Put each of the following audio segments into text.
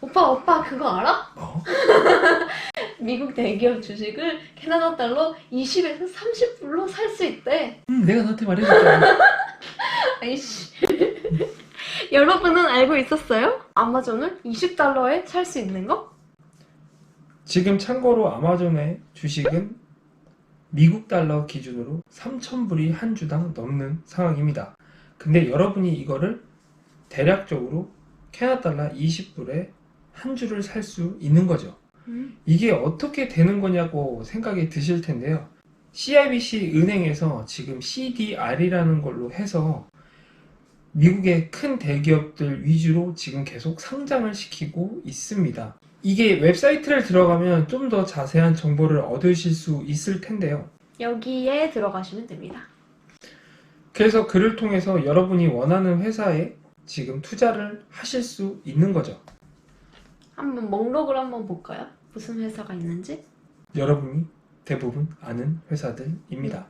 오빠 오빠 그거 알아? 어? 미국 대기업 주식을 캐나다 달러 20에서 30불로 살 수 있대. 음, 내가 너한테 말해줬잖아. 아이씨. 여러분은 알고 있었어요? 아마존을 20달러에 살 수 있는 거? 지금 참고로 아마존의 주식은 미국 달러 기준으로 3,000불이 한 주당 넘는 상황입니다. 근데 여러분이 이거를 대략적으로 캐나다 달러 20불에 한 주를 살 수 있는 거죠. 음. 이게 어떻게 되는 거냐고 생각이 드실 텐데요. CIBC 은행에서 지금 CDR이라는 걸로 해서 미국의 큰 대기업들 위주로 지금 계속 상장을 시키고 있습니다. 이게 웹사이트를 들어가면 좀 더 자세한 정보를 얻으실 수 있을 텐데요. 여기에 들어가시면 됩니다. 그래서 그를 통해서 여러분이 원하는 회사에 지금 투자를 하실 수 있는 거죠. 한번 목록을 한번 볼까요? 무슨 회사가 있는지? 여러분이 대부분 아는 회사들입니다.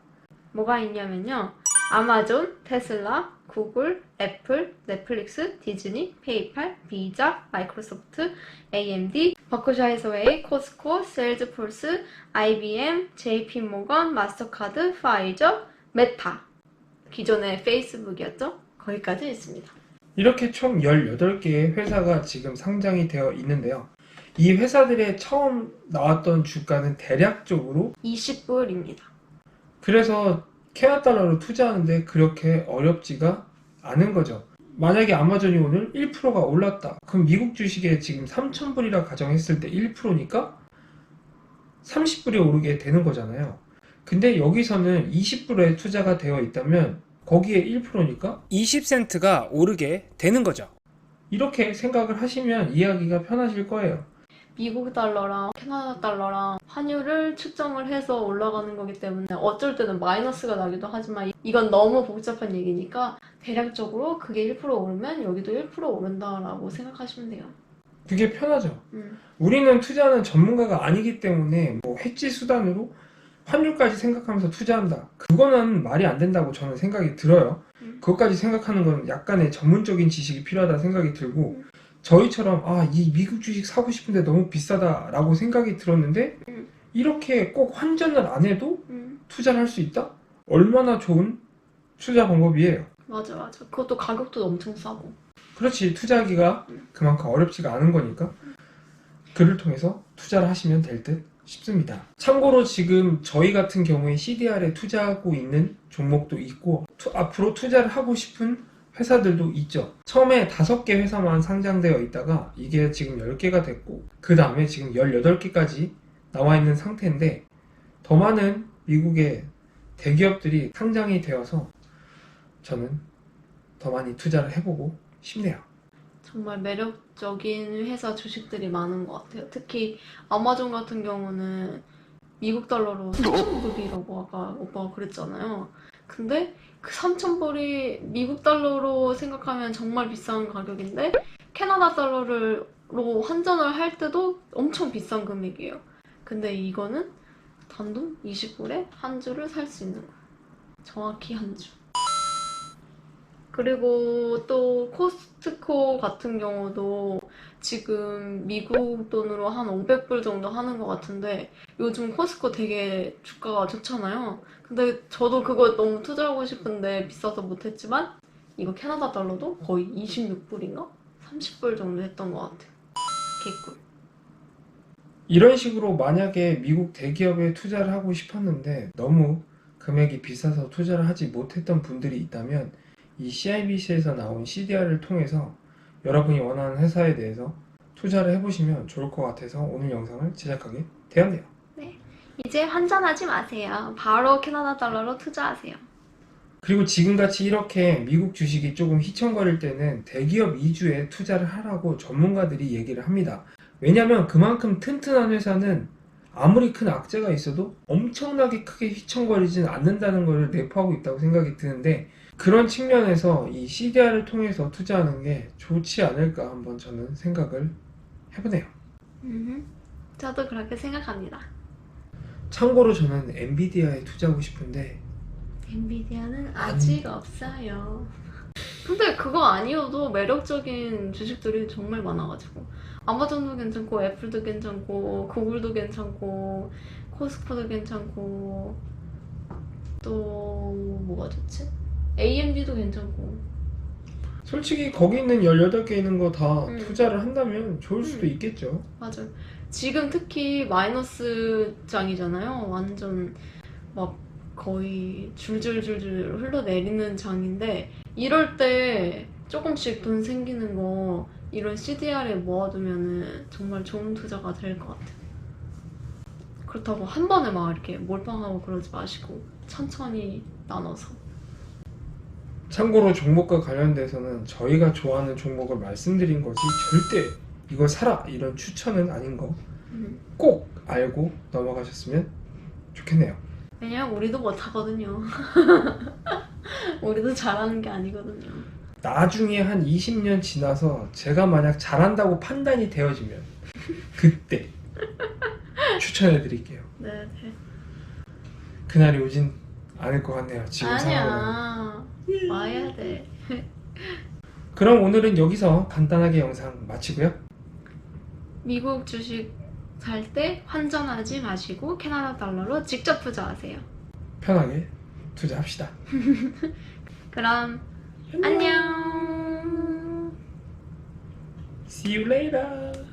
뭐가 있냐면요. 아마존, 테슬라, 구글, 애플, 넷플릭스, 디즈니, 페이팔, 비자, 마이크로소프트, AMD, 버크셔 해서웨이, 코스코, 세일즈폴스, IBM, JP모건, 마스터카드, 파이저, 메타. 기존의 페이스북이었죠? 거기까지 있습니다. 이렇게 총 18개의 회사가 지금 상장이 되어 있는데요. 이 회사들의 처음 나왔던 주가는 대략적으로 20불입니다. 그래서 캐나 달러로 투자하는데 그렇게 어렵지가 않은 거죠. 만약에 아마존이 오늘 1%가 올랐다. 그럼 미국 주식에 지금 3,000불이라 가정했을 때 1%니까 30불이 오르게 되는 거잖아요. 근데 여기서는 20불에 투자가 되어 있다면 거기에 1%니까 20센트가 오르게 되는 거죠. 이렇게 생각을 하시면 이해하기가 편하실 거예요. 미국 달러랑 캐나다 달러랑 환율을 측정을 해서 올라가는 거기 때문에 어쩔 때는 마이너스가 나기도 하지만 이건 너무 복잡한 얘기니까 대략적으로 그게 1% 오르면 여기도 1% 오른다라고 생각하시면 돼요. 그게 편하죠. 음. 우리는 투자는 전문가가 아니기 때문에 뭐 해지 수단으로 환율까지 생각하면서 투자한다. 그거는 말이 안 된다고 저는 생각이 들어요. 음. 그것까지 생각하는 건 약간의 전문적인 지식이 필요하다 생각이 들고 음. 저희처럼 아 이 미국 주식 사고 싶은데 너무 비싸다라고 생각이 들었는데 음. 이렇게 꼭 환전을 안 해도 음. 투자를 할 수 있다? 얼마나 좋은 투자 방법이에요. 맞아 맞아. 그것도 가격도 엄청 싸고. 그렇지 투자하기가 그만큼 어렵지가 않은 거니까 그를 통해서 투자를 하시면 될 듯 싶습니다. 참고로 지금 저희 같은 경우에 CDR에 투자하고 있는 종목도 있고 투- 앞으로 투자를 하고 싶은 회사들도 있죠. 처음에 다섯 개 회사만 상장되어 있다가 이게 지금 10개가 됐고 그 다음에 지금 18개까지 나와 있는 상태인데 더 많은 미국의 대기업들이 상장이 되어서 저는 더 많이 투자를 해보고 싶네요. 정말 매력 적인 회사 주식들이 많은 것 같아요. 특히 아마존 같은 경우는 미국 달러로 3,000불이라고 아까 오빠가 그랬잖아요. 근데 그 3,000불이 미국 달러로 생각하면 정말 비싼 가격인데 캐나다 달러로 환전을 할 때도 엄청 비싼 금액이에요. 근데 이거는 단돈 20불에 한 주를 살 수 있는 거예요. 정확히 한 주. 그리고 또 코스트코 같은 경우도 지금 미국 돈으로 한 500불 정도 하는 것 같은데 요즘 코스트코 되게 주가가 좋잖아요. 근데 저도 그거 너무 투자하고 싶은데 비싸서 못했지만 이거 캐나다 달러도 거의 26불인가? 30불 정도 했던 것 같아요. 개꿀. 이런 식으로 만약에 미국 대기업에 투자를 하고 싶었는데 너무 금액이 비싸서 투자를 하지 못했던 분들이 있다면 이 CIBC에서 나온 CDR을 통해서 여러분이 원하는 회사에 대해서 투자를 해보시면 좋을 것 같아서 오늘 영상을 제작하게 되었네요. 이제 환전하지 마세요. 바로 캐나다 달러로 투자하세요. 그리고 지금같이 이렇게 미국 주식이 조금 휘청거릴 때는 대기업 위주에 투자를 하라고 전문가들이 얘기를 합니다. 왜냐면 그만큼 튼튼한 회사는 아무리 큰 악재가 있어도 엄청나게 크게 휘청거리진 않는다는 걸 내포하고 있다고 생각이 드는데 그런 측면에서 이 CDR을 통해서 투자하는 게 좋지 않을까 한번 저는 생각을 해보네요. 음, 저도 그렇게 생각합니다. 참고로 저는 엔비디아에 투자하고 싶은데 엔비디아는 아직 없어요. 근데 그거 아니어도 매력적인 주식들이 정말 많아가지고 아마존도 괜찮고 애플도 괜찮고 구글도 괜찮고 코스코도 괜찮고 또 뭐가 좋지? AMD도 괜찮고 솔직히 거기 있는 18개 있는 거 다 음. 투자를 한다면 좋을 수도 음. 있겠죠. 맞아요. 지금 특히 마이너스 장이잖아요. 완전 막 거의 줄줄줄줄 흘러내리는 장인데 이럴 때 조금씩 돈 생기는 거 이런 CDR에 모아두면은 정말 좋은 투자가 될 것 같아요. 그렇다고 한 번에 막 이렇게 몰빵하고 그러지 마시고 천천히 나눠서. 참고로 종목과 관련돼서는 저희가 좋아하는 종목을 말씀드린 거지 절대 이거 사라 이런 추천은 아닌 거꼭 음. 알고 넘어가셨으면 좋겠네요. 왜냐면 우리도 못하거든요. 우리도 잘하는 게 아니거든요. 나중에 한 20년 지나서 제가 만약 잘한다고 판단이 되어지면 그때 추천해 드릴게요. 네, 네. 그날이 오진 않을 것 같네요. 지금 상황으로. 아니야. 와야 돼. 그럼 오늘은 여기서 간단하게 영상 마치고요. 미국 주식 살 때 환전하지 마시고 캐나다 달러로 직접 투자하세요. 편하게 투자합시다. 그럼 안녕. See you later.